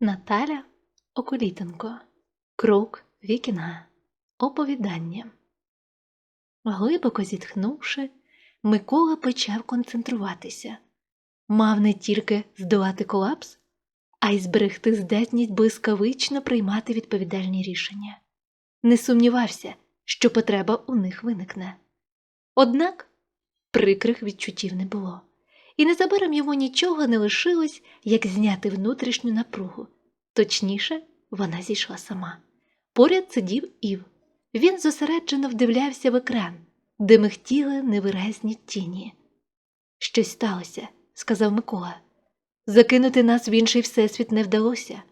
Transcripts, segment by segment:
Наталя Околітенко. Крок Вікінга. Оповідання. Глибоко зітхнувши, Микола почав концентруватися. Мав не тільки здолати колапс, а й зберегти здатність блискавично приймати відповідальні рішення. Не сумнівався, що потреба у них виникне. Однак прикрих відчуттів не було, і незабаром йому нічого не лишилось, як зняти внутрішню напругу. Точніше, вона зійшла сама. Поряд сидів Ів. Він зосереджено вдивлявся в екран, де михтіли невиразні тіні. Щось сталося, сказав Микола. Закинути нас в інший всесвіт не вдалося.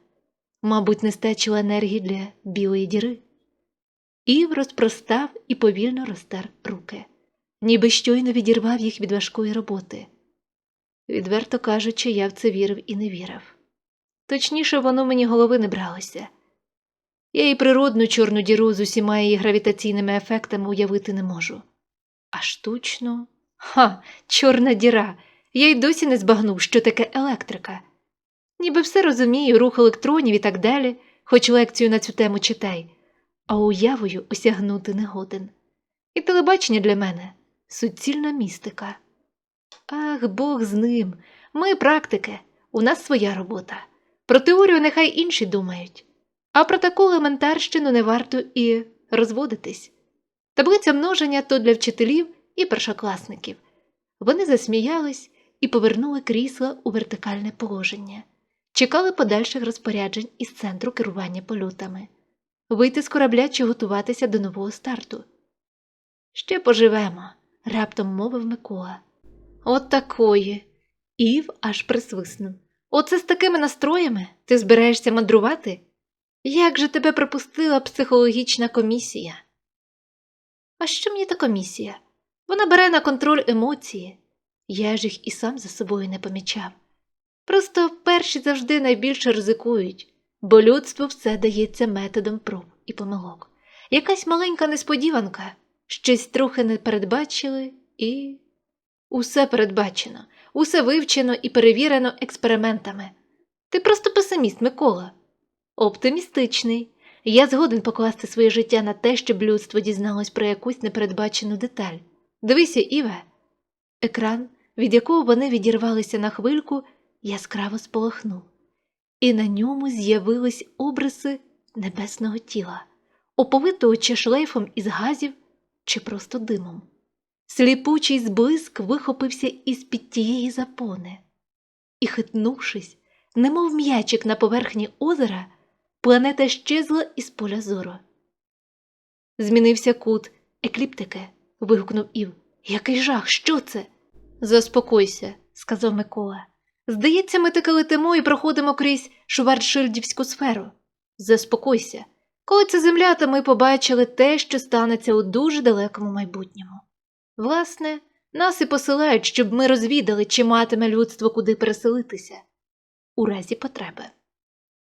Мабуть, не стачило енергії для білої діри. Ів розпростав і повільно розтер руки, ніби щойно відірвав їх від важкої роботи. Відверто кажучи, я в це вірив і не вірив. Точніше, воно мені голови не бралося. Я і природну чорну діру з усіма її гравітаційними ефектами уявити не можу. А штучно. Ха, чорна діра. Я й досі не збагнув, що таке електрика. Ніби все розумію, рух електронів і так далі, хоч лекцію на цю тему читай, а уявою осягнути не годен. І телебачення для мене суцільна містика. Ах, Бог з ним. Ми практики, у нас своя робота. Про теорію нехай інші думають. А про таку елементарщину не варто і розводитись. Таблиця множення то для вчителів і першокласників. Вони засміялись і повернули крісла у вертикальне положення, чекали подальших розпоряджень із центру керування польотами, вийти з корабля чи готуватися до нового старту. Ще поживемо, раптом мовив Микола. От такої. Ів аж присвиснув. Оце з такими настроями ти збираєшся мандрувати? Як же тебе пропустила психологічна комісія? А що мені та комісія? Вона бере на контроль емоції. Я ж їх і сам за собою не помічав. Просто перші завжди найбільше ризикують, бо людству все дається методом проб і помилок. Якась маленька несподіванка, щось трохи не передбачили, і усе передбачено, усе вивчено і перевірено експериментами. Ти просто песиміст, Микола. Оптимістичний. Я згоден покласти своє життя на те, щоб людство дізналось про якусь непередбачену деталь. Дивися, Іве. Екран, від якого вони відірвалися на хвильку, яскраво сполохнув, і на ньому з'явились обриси небесного тіла, оповитого чи шлейфом із газів, чи просто димом. Сліпучий зблиск вихопився із під тієї запони, і, хитнувшись, немов м'ячик на поверхні озера, планета щезла із поля зору. Змінився кут екліптики, вигукнув Ів. Який жах, що це? Заспокойся, сказав Микола. Здається, ми таки летимо і проходимо крізь Шварцшильдівську сферу. Заспокойся. Коли це земля, то ми побачили те, що станеться у дуже далекому майбутньому. Власне, нас і посилають, щоб ми розвідали, чи матиме людство куди переселитися у разі потреби.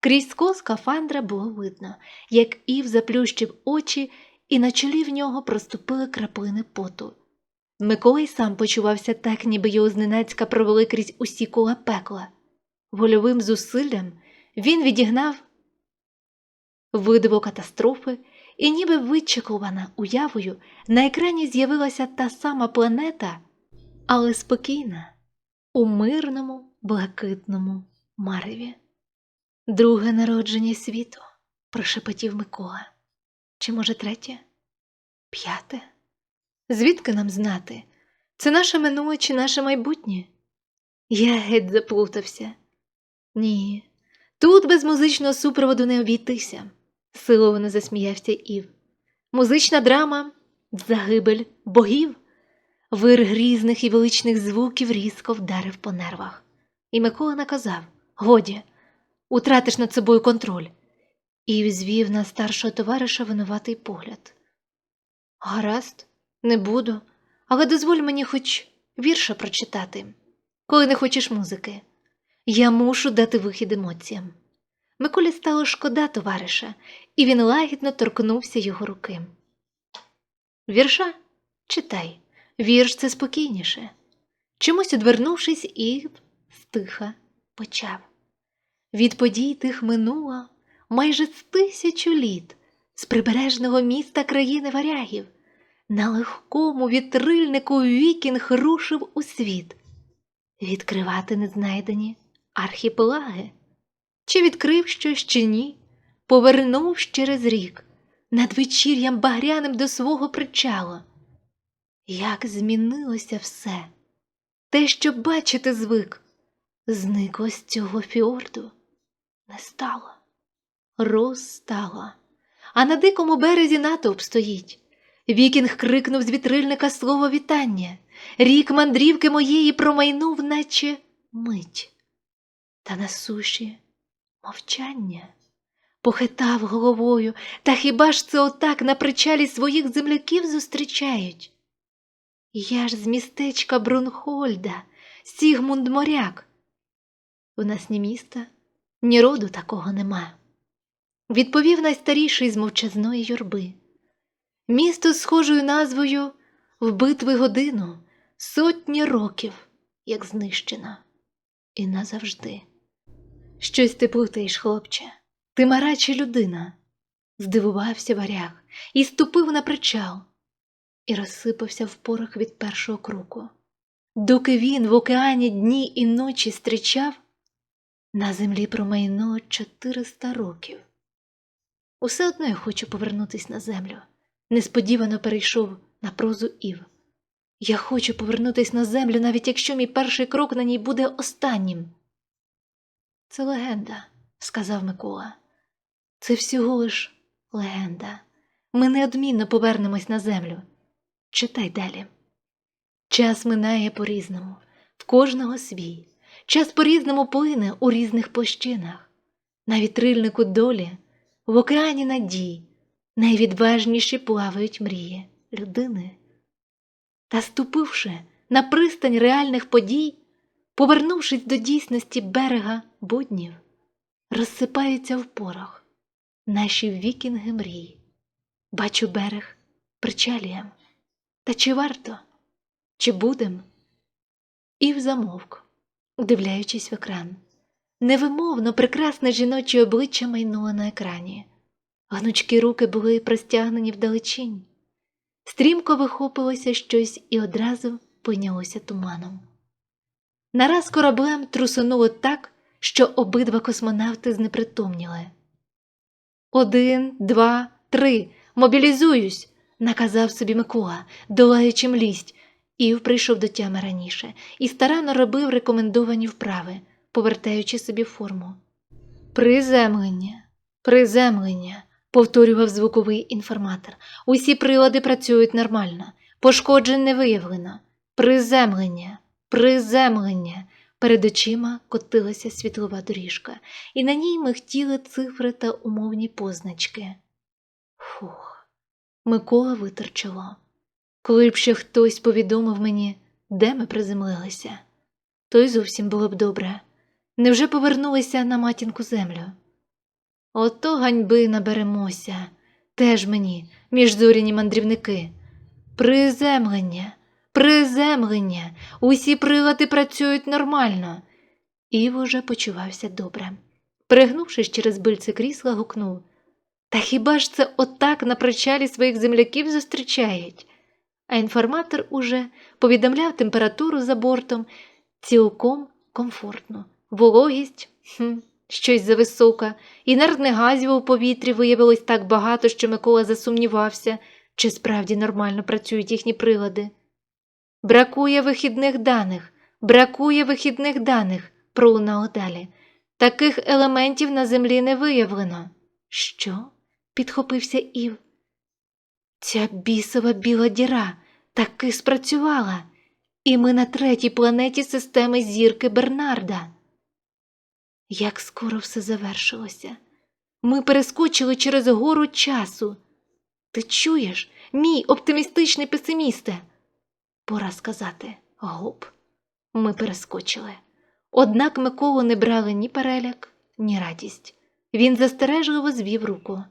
Крізь скло скафандра було видно, як Ів заплющив очі, і на чолі в нього проступили краплини поту. Миколай сам почувався так, ніби його зненацька провели крізь усі кола пекла. Вольовим зусиллям він відігнав видиво катастрофи, і ніби вичекувана уявою, на екрані з'явилася та сама планета, але спокійна, у мирному, блакитному мареві. Друге народження світу, прошепотів Микола. Чи, може, третє? П'яте? Звідки нам знати? Це наше минуле чи наше майбутнє? Я геть заплутався. Ні, тут без музичного супроводу не обійтися, силовано засміявся Ів. Музична драма загибель богів. Вир грізних і величних звуків різко вдарив по нервах. І Микола наказав Годі, утратиш над собою контроль. І звів на старшого товариша винуватий погляд. Гаразд, не буду, але дозволь мені хоч вірша прочитати, коли не хочеш музики. Я мушу дати вихід емоціям. Миколі стало шкода товариша, і він лагідно торкнувся його руки. Вірша? Читай, вірш це спокійніше. Чомусь одвернувшись, і стиха почав. Від подій тих минуло майже з тисячу літ з прибережного міста країни варягів. На легкому вітрильнику вікінг рушив у світ відкривати незнайдені архіпелаги. Чи відкрив щось, чи ні, повернув через рік над вечір'ям багряним до свого причалу. Як змінилося все, те, що бачити звик, зникло з цього фіорду, не стало, розстало, а на дикому березі натовп стоїть. Вікінг крикнув з вітрильника слово вітання. Рік мандрівки моєї промайнув, наче мить. Та на суші мовчання. Похитав головою, та хіба ж це отак на причалі своїх земляків зустрічають? Я ж з містечка Брунхольда, Сігмунд Моряк. У нас ні міста, ні роду такого нема. Відповів найстаріший з мовчазної юрби. Місто з схожою назвою в битви годину сотні років, як знищено, і назавжди. Щось ти плутаєш, хлопче, ти марача людина, здивувався варяг і ступив на причал, і розсипався в порох від першого круку. Доки він в океані дні і ночі стрічав, на землі промайнуло чотириста років. Усе одно я хочу повернутись на землю. Несподівано перейшов на прозу Ів. Я хочу повернутись на землю, навіть якщо мій перший крок на ній буде останнім. Це легенда, сказав Микола. Це всього лиш легенда. Ми неодмінно повернемось на землю. Читай далі. Час минає по-різному, в кожного свій. Час по-різному плине у різних площинах. На вітрильнику долі, в океані надій, найвідважніші плавають мрії людини. Та ступивши на пристань реальних подій, повернувшись до дійсності берега буднів, розсипаються в порох наші вікінги мрій. Бачу берег причалієм. Та чи варто, чи будем? Ів замовк, удивляючись в екран. Невимовно прекрасне жіноче обличчя майнуло на екрані. Гнучкі руки були простягнені вдалечінь. Стрімко вихопилося щось і одразу пийнялося туманом. Нараз кораблем трусонуло так, що обидва космонавти знепритомніли. Один, два, три, мобілізуюсь, наказав собі Микола, долаючи млість, Ів прийшов до тями раніше і старанно робив рекомендовані вправи, повертаючи собі форму. Приземлення, приземлення, повторював звуковий інформатор. Усі прилади працюють нормально, пошкоджень не виявлено. Приземлення, приземлення. Перед очима котилася світлова доріжка, і на ній михтіли цифри та умовні позначки. Фух, Микола витер чоло. Коли б ще хтось повідомив мені, де ми приземлилися, то й зовсім було б добре. Невже повернулися на матінку землю? Ото ганьби наберемося, теж мені, міжзоряні мандрівники. Приземлення, приземлення, усі прилади працюють нормально. Ів уже почувався добре. Пригнувшись через бильце крісла, гукнув Та хіба ж це отак на причалі своїх земляків зустрічають? А інформатор уже повідомляв температуру за бортом цілком комфортно, вологість хм, щось зависока, інертних газів у повітрі виявилось так багато, що Микола засумнівався, чи справді нормально працюють їхні прилади. Бракує вихідних даних, бракує вихідних даних, пролунало далі. Таких елементів на землі не виявлено. Що? підхопився Ів. Ця бісова біла діра таки спрацювала, і ми на третій планеті системи зірки Бернарда. Як скоро все завершилося. Ми перескочили через гору часу. Ти чуєш, мій оптимістичний песимісте? Пора сказати гоп. Ми перескочили. Однак Миколу не брали ні переляк, ні радість. Він застережливо звів руку.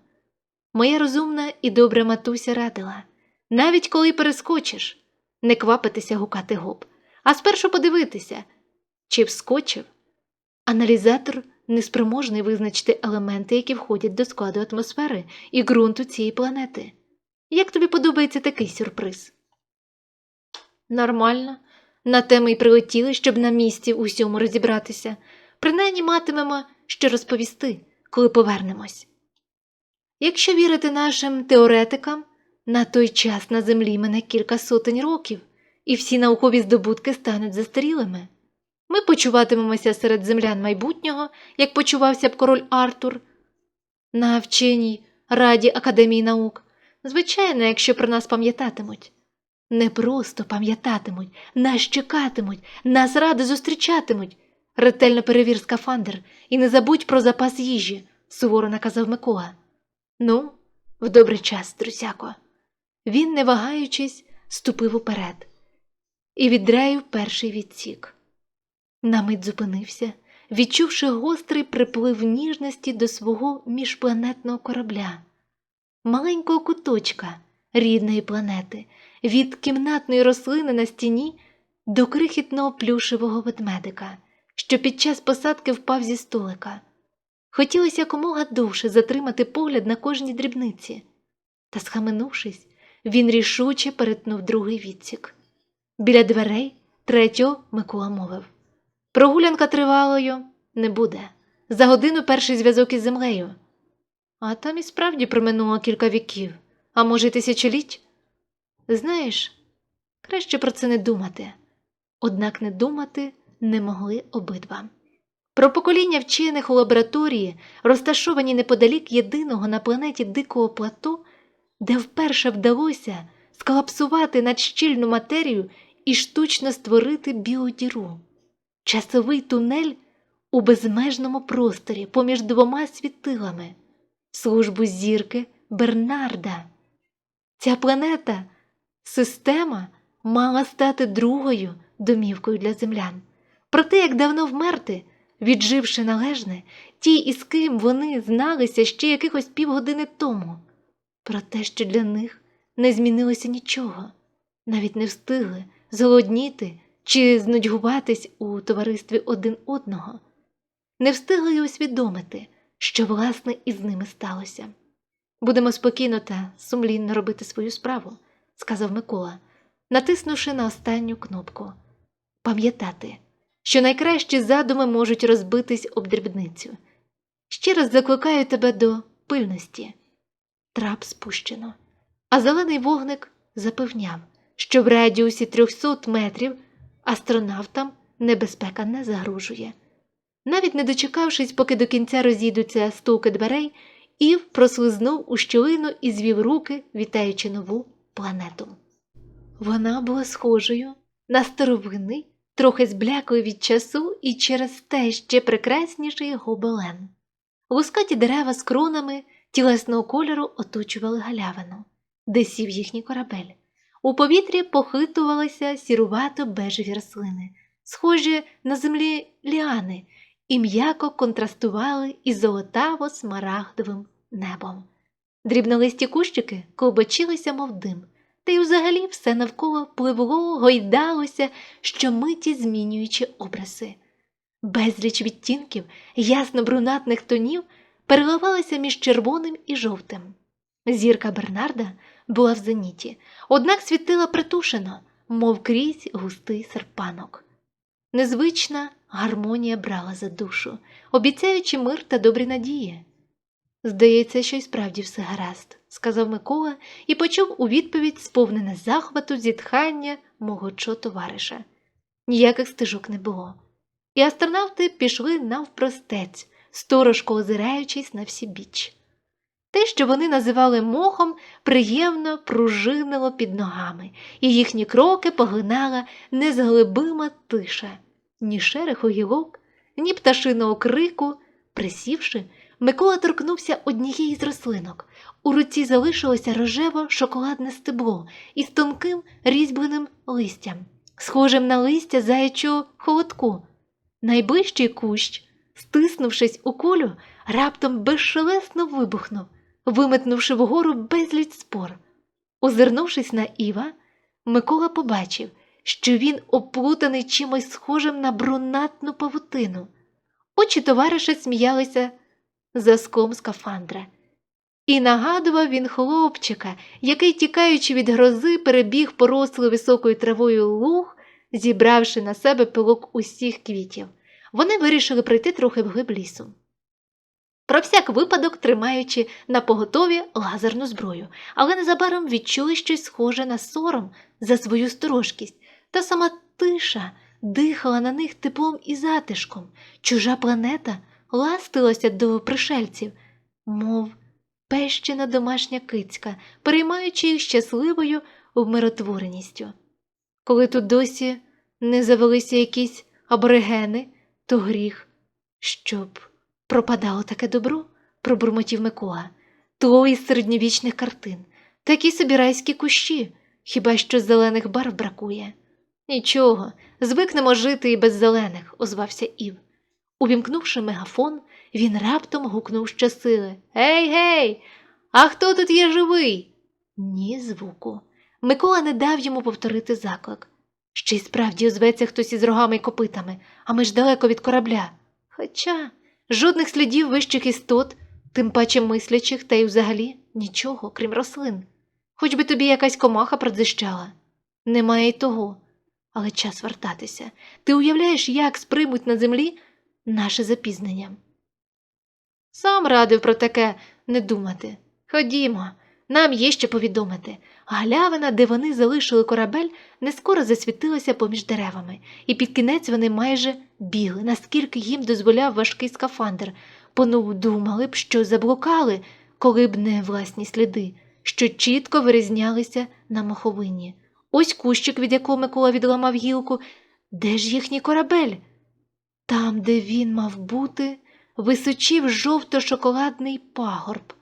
Моя розумна і добра матуся радила навіть коли перескочиш, не квапитися гукати гоп, а спершу подивитися, чи вскочив. Аналізатор неспроможний визначити елементи, які входять до складу атмосфери і ґрунту цієї планети. Як тобі подобається такий сюрприз? Нормально. На те ми й прилетіли, щоб на місці у всьому розібратися. Принаймні матимемо що розповісти, коли повернемось. Якщо вірити нашим теоретикам, на той час на землі мене кілька сотень років, і всі наукові здобутки стануть застарілими. Ми почуватимемося серед землян майбутнього, як почувався б король Артур, на вченій раді Академії наук. Звичайно, якщо про нас пам'ятатимуть. Не просто пам'ятатимуть, нас чекатимуть, нас ради зустрічатимуть. Ретельно перевір скафандр і не забудь про запас їжі, суворо наказав Микола. Ну, в добрий час, друзяко. Він, не вагаючись, ступив уперед і віддраїв перший відсік. На мить зупинився, відчувши гострий приплив ніжності до свого міжпланетного корабля, маленького куточка рідної планети, від кімнатної рослини на стіні до крихітного плюшевого ведмедика, що під час посадки впав зі столика. Хотілося якомога довше затримати погляд на кожній дрібниці, та, схаменувшись, він рішуче перетнув другий відсік. Біля дверей третього Микола мовив Прогулянка тривалою не буде. За годину перший зв'язок із землею. А там і справді проминуло кілька віків, а може, й тисячоліть. Знаєш, краще про це не думати. Однак не думати не могли обидва. Про покоління вчених у лабораторії, розташовані неподалік єдиного на планеті дикого плато, де вперше вдалося сколапсувати надщільну матерію і штучно створити біодіру, часовий тунель у безмежному просторі поміж двома світилами, службу зірки Бернарда. Ця планета, система, мала стати другою домівкою для землян. Проте, як давно вмерти, відживши належне, ті, із ким вони зналися ще якихось півгодини тому, про те, що для них не змінилося нічого, навіть не встигли зголодніти чи знудьгуватись у товаристві один одного, не встигли й усвідомити, що власне із ними сталося. Будемо спокійно та сумлінно робити свою справу, сказав Микола, натиснувши на останню кнопку. Пам'ятати, що найкращі задуми можуть розбитись об дрібницю. Ще раз закликаю тебе до пильності. Трап спущено, а зелений вогник запевняв, що в радіусі 300 метрів астронавтам небезпека не загрожує. Навіть не дочекавшись, поки до кінця розійдуться стуки дверей, Ів прослизнув у щілину і звів руки, вітаючи нову планету. Вона була схожою на старовинний, трохи збляклий від часу і через те ще прекрасніший гобелен. Лускаті дерева з кронами тілесного кольору оточували галявину, де сів їхній корабель. У повітрі похитувалися сірувато бежеві рослини, схожі на землі ліани, і м'яко контрастували із золотаво-смарагдовим небом. Дрібнолисті кущики ковбочилися, мов дим, та й взагалі все навколо пливло, гойдалося, щомиті змінюючи образи. Безліч відтінків ясно-брунатних тонів переливалися між червоним і жовтим. Зірка Бернарда була в зеніті, однак світила притушено, мов крізь густий серпанок. Незвична гармонія брала за душу, обіцяючи мир та добрі надії. Здається, що й справді все гаразд, сказав Микола і почув у відповідь сповнене захвату зітхання мого товариша. Ніяких стежок не було. І астронавти пішли навпростець, сторожко озираючись на всі біч. Те, що вони називали мохом, приємно пружинило під ногами, і їхні кроки поглинала незглибима тиша, ні шереху гілок, ні пташиного крику. Присівши, Микола торкнувся однієї з рослинок. У руці залишилося рожево шоколадне стебло із тонким різьбленим листям, схожим на листя заячого холодку. Найближчий кущ, стиснувшись у кулю, раптом безшелесно вибухнув, виметнувши вгору безліч спор. Озирнувшись на Іва, Микола побачив, що він оплутаний чимось схожим на брунатну павутину. Очі товариша сміялися заском скафандра. І нагадував він хлопчика, який, тікаючи від грози, перебіг порослий високою травою луг, зібравши на себе пилок усіх квітів. Вони вирішили прийти трохи вглиб лісу. Про всяк випадок тримаючи на поготові лазерну зброю, але незабаром відчули щось схоже на сором за свою сторожкість, та сама тиша дихала на них теплом і затишком. Чужа планета ластилася до пришельців, мов пещена домашня кицька, переймаючи їх щасливою умиротвореністю. Коли тут досі не завелися якісь аборигени, то гріх, щоб пропадало таке добро, пробурмотів Микола, то із середньовічних картин, такі собі райські кущі, хіба що зелених барв бракує. Нічого, звикнемо жити і без зелених, озвався Ів. Увімкнувши мегафон, він раптом гукнув щосили Гей, гей! А хто тут є живий? Ні звуку. Микола не дав йому повторити заклик. Ще й справді озветься хтось із рогами й копитами, а ми ж далеко від корабля. Хоча жодних слідів вищих істот, тим паче мислячих, та й взагалі нічого, крім рослин. Хоч би тобі якась комаха продзищала. Немає й того. Але час вертатися. Ти уявляєш, як сприймуть на землі наше запізнення? Сам радив про таке не думати. Ходімо, нам є що повідомити. Галявина, де вони залишили корабель, не скоро засвітилася поміж деревами, і під кінець вони майже бігли, наскільки їм дозволяв важкий скафандр, понув думали б, що заблукали, коли б не власні сліди, що чітко вирізнялися на моховині. Ось кущик, від якого Микола відламав гілку. Де ж їхній корабель? Там, де він мав бути, височив жовто-шоколадний пагорб.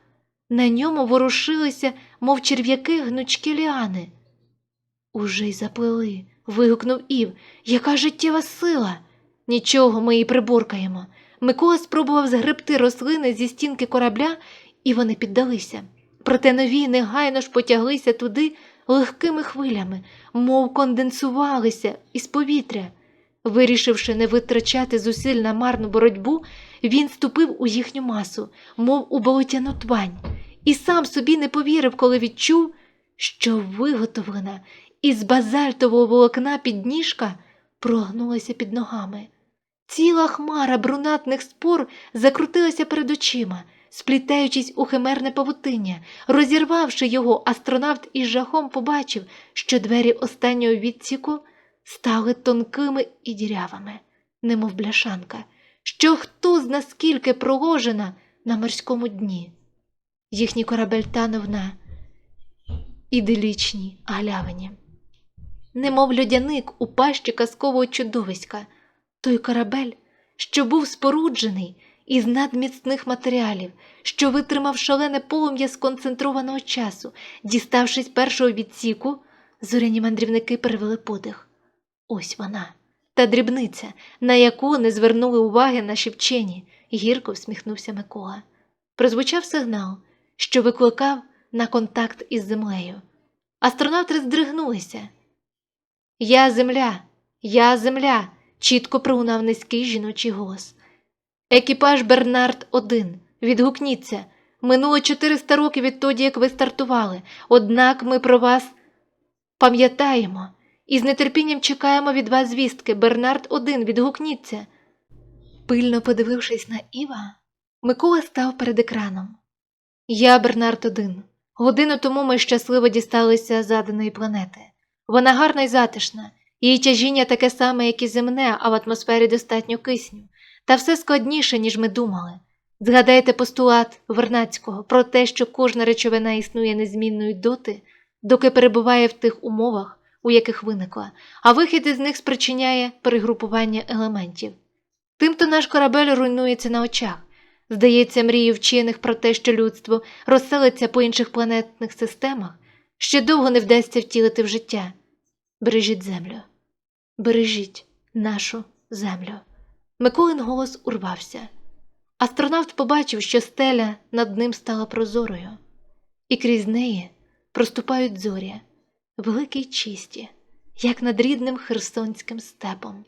На ньому ворушилися, мов черв'яки гнучкі ліани. Уже й заплели, вигукнув Ів. Яка життєва сила? Нічого, ми її приборкаємо. Микола спробував згребти рослини зі стінки корабля, і вони піддалися. Проте нові негайно ж потяглися туди легкими хвилями, мов конденсувалися із повітря. Вирішивши не витрачати зусиль на марну боротьбу, він ступив у їхню масу, мов у болотяну твань, і сам собі не повірив, коли відчув, що виготовлена із базальтового волокна підніжка прогнулася під ногами. Ціла хмара брунатних спор закрутилася перед очима, сплітаючись у химерне павутиння. Розірвавши його, астронавт із жахом побачив, що двері останнього відсіку стали тонкими і дірявими, немов бляшанка, що хто зна скільки проложена на морському дні. Їхній корабель танув на іделічній галявині. Немов льодяник у пащі казкового чудовиська, той корабель, що був споруджений із надміцних матеріалів, що витримав шалене полум'я сконцентрованого часу, діставшись першого відсіку, зоряні мандрівники перевели подих. Ось вона, та дрібниця, на яку не звернули уваги наші вчені, гірко всміхнувся Микола. Прозвучав сигнал, що викликав на контакт із землею. Астронавти здригнулися. Я земля, я земля, чітко пролунав низький жіночий голос. Екіпаж Бернард 1 відгукніться. Минуло 400 років відтоді, як ви стартували, однак ми про вас пам'ятаємо і з нетерпінням чекаємо від вас звістки. Бернард 1 відгукніться. Пильно подивившись на Іва, Микола став перед екраном. Я Бернард 1. Годину тому ми щасливо дісталися заданої планети. Вона гарна і затишна, її тяжіння таке саме, як і земне, а в атмосфері достатньо кисню, та все складніше, ніж ми думали. Згадайте постулат Вернацького про те, що кожна речовина існує незмінною доти, доки перебуває в тих умовах, у яких виникла, а вихід із них спричиняє перегрупування елементів. Тимто наш корабель руйнується на очах. Здається, мрії вчених про те, що людство розселиться по інших планетних системах, ще довго не вдасться втілити в життя. Бережіть землю, бережіть нашу землю. Миколин голос урвався. Астронавт побачив, що стеля над ним стала прозорою, і крізь неї проступають зорі, великі й чисті, як над рідним херсонським степом.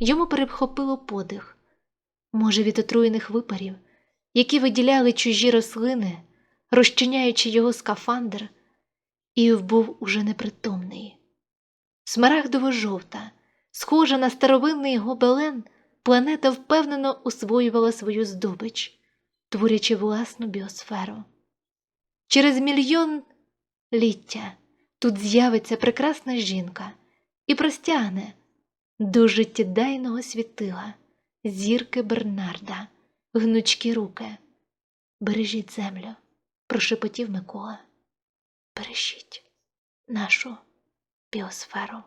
Йому перехопило подих. Може, від отруєних випарів, які виділяли чужі рослини, розчиняючи його скафандр, Іов був уже непритомний. Смарагдово-жовта, схожа на старовинний гобелен, планета впевнено усвоювала свою здобич, творячи власну біосферу. Через мільйон ліття тут з'явиться прекрасна жінка і простягне до життєдайного світила зірки Бернарда, гнучкі руки. Бережіть землю, прошепотів Микола. Бережіть нашу біосферу.